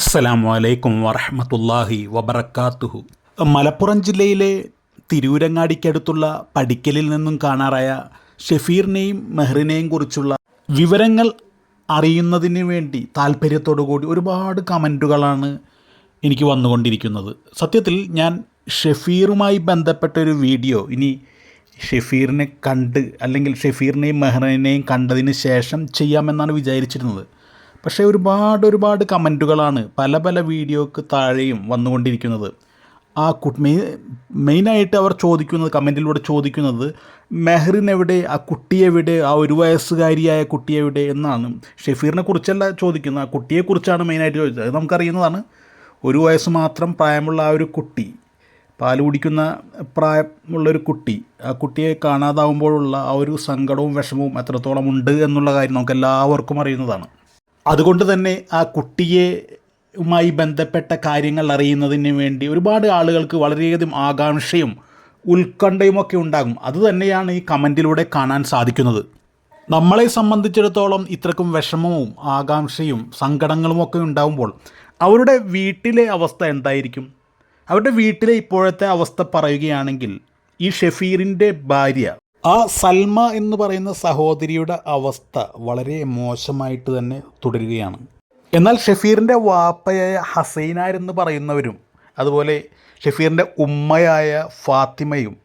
അസ്സലാമു വലൈക്കും വറഹമത്തല്ലാഹി വബർക്കാത്തുഹു മലപ്പുറം ജില്ലയിലെ തിരൂരങ്ങാടിക്കടുത്തുള്ള പടിക്കലിൽ നിന്നും കാണാറായ ഷെഫീറിനെയും മെഹറിനെയും കുറിച്ചുള്ള വിവരങ്ങൾ അറിയുന്നതിന് വേണ്ടി താല്പര്യത്തോടു കൂടി ഒരുപാട് കമന്റുകളാണ് എനിക്ക് വന്നുകൊണ്ടിരിക്കുന്നത്. സത്യത്തിൽ ഞാൻ ഷെഫീറുമായി ബന്ധപ്പെട്ട ഒരു വീഡിയോ ഇനി ഷെഫീറിനെ കണ്ട് അല്ലെങ്കിൽ ഷെഫീറിനെയും മെഹറിനെയും കണ്ടതിന് ശേഷം ചെയ്യാമെന്നാണ് വിചാരിച്ചിരുന്നത്. പക്ഷേ ഒരുപാട് ഒരുപാട് കമന്റുകളാണ് പല പല വീഡിയോക്ക് താഴെയും വന്നുകൊണ്ടിരിക്കുന്നത്. ആ കു മെയിൻ മെയിനായിട്ട് അവർ ചോദിക്കുന്നത് കമന്റിലൂടെ ചോദിക്കുന്നത് മെഹ്റിൻ എവിടെ ആ കുട്ടിയെവിടെ ആ ഒരു വയസ്സുകാരിയായ കുട്ടിയെവിടെ എന്നാണ്. ഷെഫീറിനെ കുറിച്ചല്ല ചോദിക്കുന്നത് ആ കുട്ടിയെക്കുറിച്ചാണ് മെയിനായിട്ട് ചോദിച്ചത്. അത് നമുക്കറിയുന്നതാണ്. ഒരു വയസ്സ് മാത്രം പ്രായമുള്ള ആ ഒരു കുട്ടി പാൽ കുടിക്കുന്ന പ്രായമുള്ളൊരു കുട്ടി ആ കുട്ടിയെ കാണാതാവുമ്പോഴുള്ള ആ ഒരു സങ്കടവും വിഷമവും എത്രത്തോളം ഉണ്ട് എന്നുള്ള കാര്യം നമുക്ക് എല്ലാവർക്കും അറിയുന്നതാണ്. അതുകൊണ്ട് തന്നെ ആ കുട്ടിയുമായി ബന്ധപ്പെട്ട കാര്യങ്ങൾ അറിയുന്നതിന് വേണ്ടി ഒരുപാട് ആളുകൾക്ക് വളരെയധികം ആകാംക്ഷയും ഉത്കണ്ഠയും ഒക്കെ ഉണ്ടാകും അതുതന്നെയാണ് ഈ കമന്റിലൂടെ കാണാൻ സാധിക്കുന്നത്. നമ്മളെ സംബന്ധിച്ചിടത്തോളം ഇത്രക്കും വിഷമവും ആകാംക്ഷയും സങ്കടങ്ങളും ഒക്കെ ഉണ്ടാകുമ്പോൾ അവരുടെ വീട്ടിലെ അവസ്ഥ എന്തായിരിക്കും? അവരുടെ വീട്ടിലെ ഇപ്പോഴത്തെ അവസ്ഥ പറയുകയാണെങ്കിൽ ഈ ഷെഫീറിന്റെ ഭാര്യ ആ സൽമ എന്ന് പറയുന്ന സഹോദരിയുടെ അവസ്ഥ വളരെ മോശമായിട്ട് തന്നെ തുടരുകയാണ്. എന്നാൽ ഷെഫീറിന്റെ വാപ്പയായ ഹസൈനാർ എന്ന് പറയുന്നവരും അതുപോലെ ഷെഫീറിന്റെ ഉമ്മയായ ഫാത്തിമയും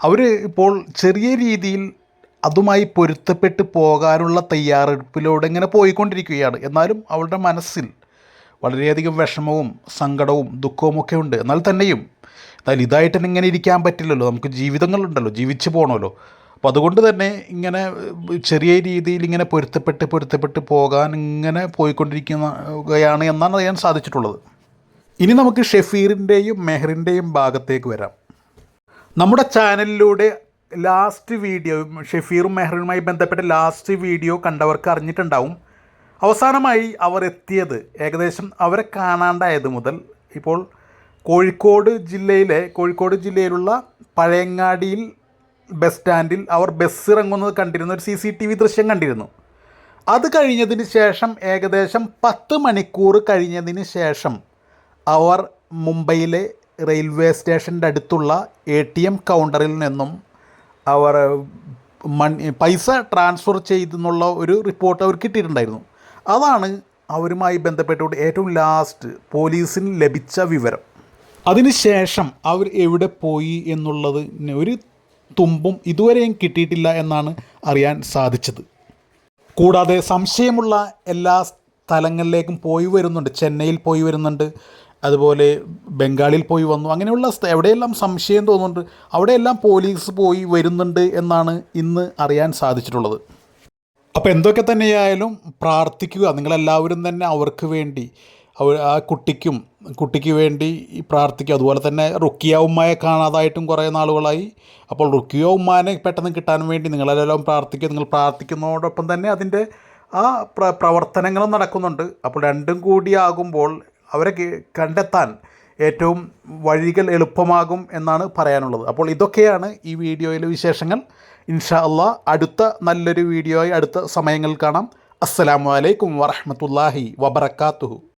അവർ ഇപ്പോൾ ചെറിയ രീതിയിൽ അതുമായി പൊരുത്തപ്പെട്ട് പോകാനുള്ള തയ്യാറെടുപ്പിലൂടെ ഇങ്ങനെ പോയിക്കൊണ്ടിരിക്കുകയാണ്. എന്നാലും അവളുടെ മനസ്സിൽ വളരെയധികം വിഷമവും സങ്കടവും ദുഃഖവും ഒക്കെ ഉണ്ട്. എന്നാൽ തന്നെയും എന്നാൽ ഇതായിട്ട് ഇങ്ങനെ ഇരിക്കാൻ പറ്റില്ലല്ലോ. നമുക്ക് ജീവിതങ്ങളുണ്ടല്ലോ. ജീവിച്ച് പോകണമല്ലോ അപ്പോൾ അതുകൊണ്ട് തന്നെ ഇങ്ങനെ ചെറിയ രീതിയിൽ ഇങ്ങനെ പൊരുത്തപ്പെട്ട് പൊരുത്തപ്പെട്ട് പോകാൻ ഇങ്ങനെ പോയിക്കൊണ്ടിരിക്കുകയാണ് എന്നാണ് അറിയാൻ സാധിച്ചിട്ടുള്ളത്. ഇനി നമുക്ക് ഷെഫീറിന്റെയും മെഹറിന്റെയും ഭാഗത്തേക്ക് വരാം. നമ്മുടെ ചാനലിലൂടെ ലാസ്റ്റ് വീഡിയോ ഷെഫീറും മെഹറിനുമായി ബന്ധപ്പെട്ട ലാസ്റ്റ് വീഡിയോ കണ്ടവർക്ക് അറിഞ്ഞിട്ടുണ്ടാവും. അവസാനമായി അവർ എത്തിയത് ഏകദേശം അവരെ കാണാണ്ടായത് മുതൽ ഇപ്പോൾ കോഴിക്കോട് ജില്ലയിലെ കോഴിക്കോട് ജില്ലയിലുള്ള പഴയങ്ങാടിയിൽ ബസ് സ്റ്റാൻഡിൽ അവർ ബസ് ഇറങ്ങുന്നത് കണ്ടിരുന്ന. ഒരു സി സി ടി വി ദൃശ്യം കണ്ടിരുന്നു. അത് കഴിഞ്ഞതിന് ശേഷം ഏകദേശം പത്ത് മണിക്കൂർ കഴിഞ്ഞതിന് ശേഷം അവർ മുംബൈയിലെ റെയിൽവേ സ്റ്റേഷന്റെ അടുത്തുള്ള എ ടി എം കൗണ്ടറിൽ നിന്നും അവർ മണി പൈസ ട്രാൻസ്ഫർ ചെയ്തെന്നുള്ള ഒരു റിപ്പോർട്ട് അവർ കിട്ടിയിട്ടുണ്ടായിരുന്നു. അതാണ് അവരുമായി ബന്ധപ്പെട്ടുകൊണ്ട് ഏറ്റവും ലാസ്റ്റ് പോലീസിന് ലഭിച്ച വിവരം. അതിനുശേഷം അവർ എവിടെ പോയി എന്നുള്ളത് ഒരു തുമ്പും ഇതുവരെയും കിട്ടിയിട്ടില്ല എന്നാണ് അറിയാൻ സാധിച്ചത്. കൂടാതെ സംശയമുള്ള എല്ലാ സ്ഥലങ്ങളിലേക്കും പോയി വരുന്നുണ്ട്. ചെന്നൈയിൽ പോയി വരുന്നുണ്ട്. അതുപോലെ ബംഗാളിൽ പോയി വന്നു. അങ്ങനെയുള്ള എവിടെയെല്ലാം സംശയം തോന്നുന്നുണ്ട് അവിടെയെല്ലാം പോലീസ് പോയി വരുന്നുണ്ട് എന്നാണ് ഇന്ന് അറിയാൻ സാധിച്ചിട്ടുള്ളത്. അപ്പോൾ എന്തൊക്കെ തന്നെയായാലും പ്രാർത്ഥിക്കുക. നിങ്ങളെല്ലാവരും തന്നെ അവർക്ക് വേണ്ടി ആ കുട്ടിക്കും കുട്ടിക്ക് വേണ്ടി പ്രാർത്ഥിക്കുക അതുപോലെ തന്നെ റുക്കിയ ഉമ്മയെ കാണാതായിട്ടും കുറേ നാളുകളായി. അപ്പോൾ റുക്കിയ ഉമ്മാനെ പെട്ടെന്ന് കിട്ടാൻ വേണ്ടി നിങ്ങളെല്ലാം പ്രാർത്ഥിക്കുക നിങ്ങൾ പ്രാർത്ഥിക്കുന്നതോടൊപ്പം തന്നെ അതിന്റെ ആ പ്ര പ്രവർത്തനങ്ങളും നടക്കുന്നുണ്ട്. അപ്പോൾ രണ്ടും കൂടി ആകുമ്പോൾ അവരെ കണ്ടെത്താൻ ഏറ്റവും വഴികൾ എളുപ്പമാകും എന്നാണ് പറയാനുള്ളത്. അപ്പോൾ ഇതൊക്കെയാണ് ഈ വീഡിയോയിലെ വിശേഷങ്ങൾ. ഇൻഷാ അള്ളാ അടുത്ത നല്ലൊരു വീഡിയോയായി അടുത്ത സമയങ്ങളിൽ കാണാം. അസ്സലാമു അലൈക്കും വറഹമത്തല്ലാഹി വബർക്കാത്തുഹു